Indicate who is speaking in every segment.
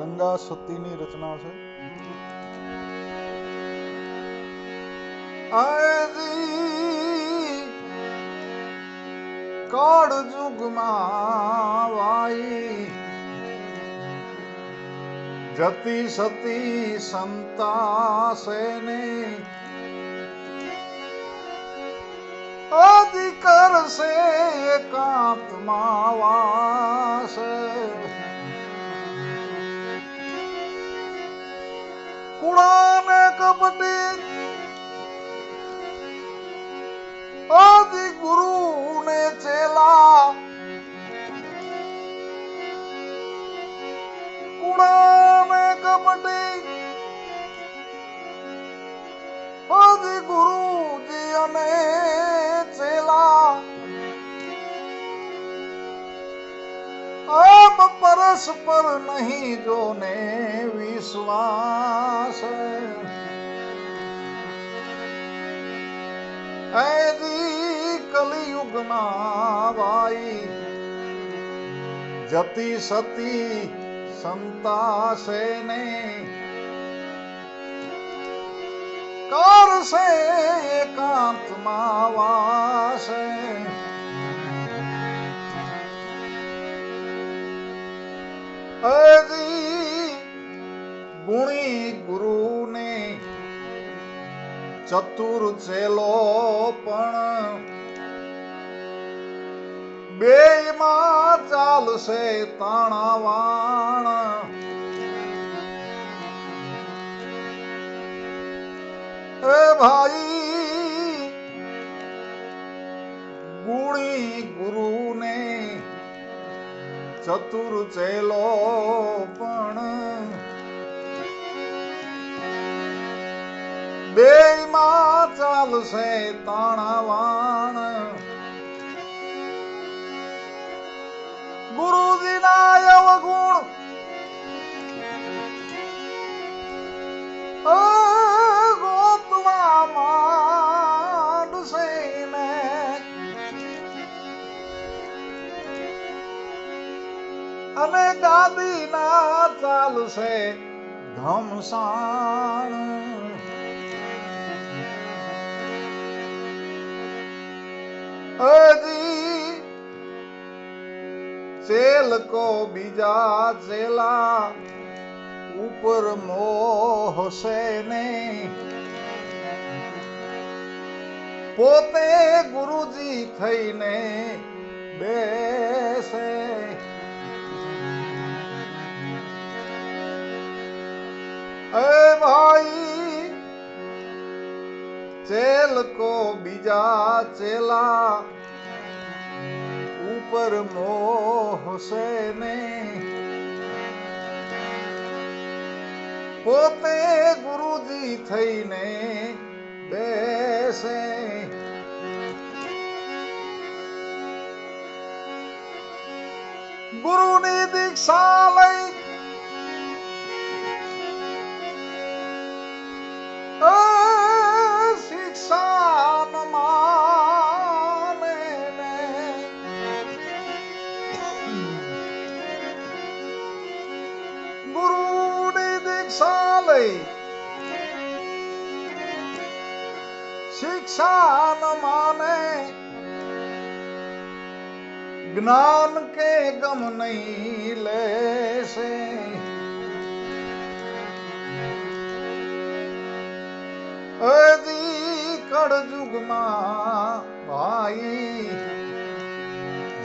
Speaker 1: ગંગા સતીની રચના છે કળ જુગમાં વાઈ જતી સતી સંતા સેને અધિકર સે એકાંતમાં વાસ કુળાને કપટી આદિ ગુરુ ને ચેલા. કુળાને કપટી આદિ ગુરુજી અને ચેલા. આપ પરસ્પર નહીં જોને વિશ્વાસ. એદી કલિયુગમાં વાઈ જતી સતી સંતા ને. કરશે એકાંતમાં વાસે હજી ગુણી ગુરુને ચતુર ચેલો પણ બે માં ચાલશે તાણાવાણ. એ ભાઈ, ગુણી ગુરુને ચતુર ચેલો પણ બે માં ચાલશે તાણાવાણ. ગુરુજીના અવગુણ ગોતવા માંડશે ને. અને ગાદી ના ચાલશે ઘમસાણ. ચેલ કો બીજા ચેલા ઉપર મોહશે નહીં. પોતે ગુરુજી થઈને બેસે. એ ભાઈ ચેલ કો બીજા ચેલા ઉપર મોહસે ને પોતે ગુરુજી થઈને બેસે ગુરુની દીક્ષા લઈ શિક્ષા ન માને જ્ઞાન કે ગમ નહીં લેશે. હજી કળજુગમાં ભાઈ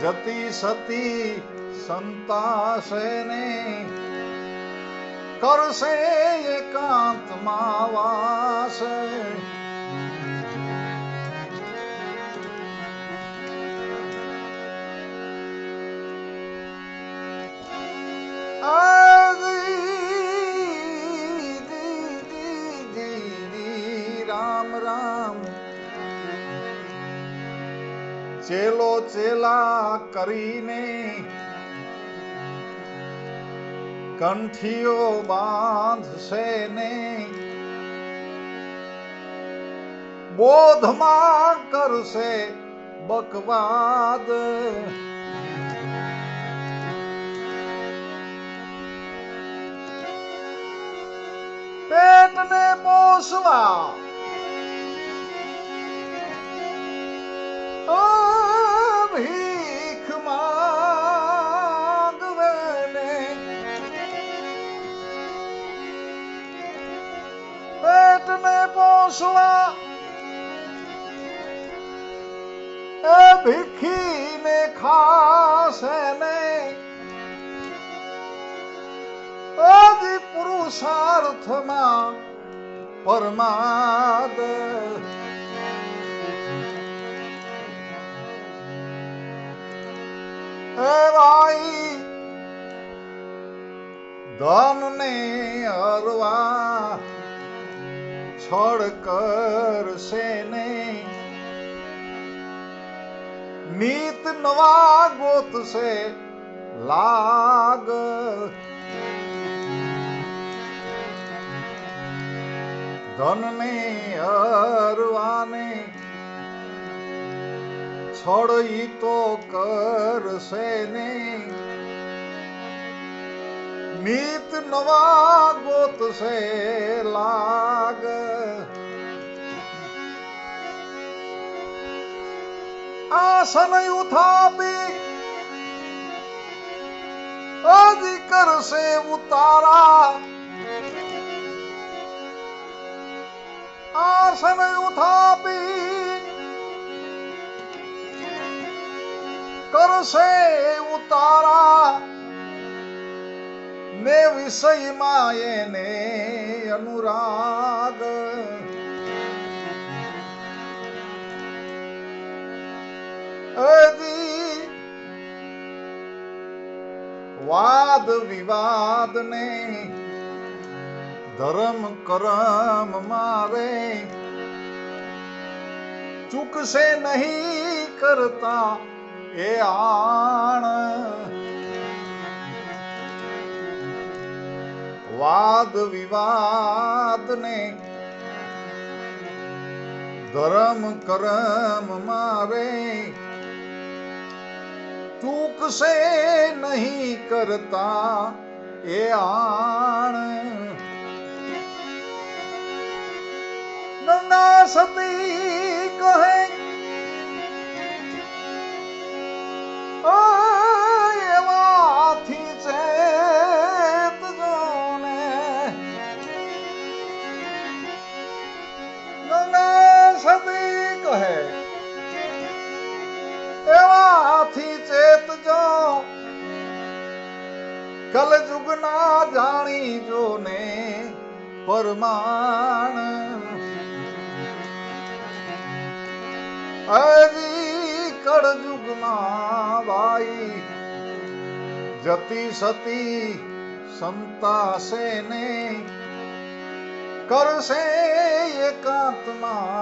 Speaker 1: જતી સતી સંતાશે ને. કરશે એકાંતમાં વાસ રામ રામ ચેલો ચેલા કરીને કંઠીઓ બાંધશે નહીં. બોધમાં કરશે બકવાદ. પેટને પોષવા પોસવા એ ભીખીને ખાશે ને આદિ પુરુષાર્થમાં પરમાદ. એ ભાઈ ધનને અરવા છળ કરશે ને નીત નવા ગોતશે લાગ. ધનને હરવાને છોડ તો કરશે ને નીત નવા ગોતશે લાગ આસન ઉથાપી અજી કરશે ઉતારા આસન ઉથાપી કરશે ઉતારા ને વિષયમાં એને અનુરાગ. વાદ વિવાદ ને ધર્મ કરમ મારે ચૂકશે નહીં કરતા એ આણ. વાદ વિવાદ ને ધર્મ કરમ મારે ચૂકશે નહીં કરતા એ આણ. ગંગા સતી સતી કહે એવાથી ચેતજો જાણી જો ને પરમાણ. હજી કળયુગમાં બાઈ જતી સતી સંતાશે ને કરશે એકાંતમાં.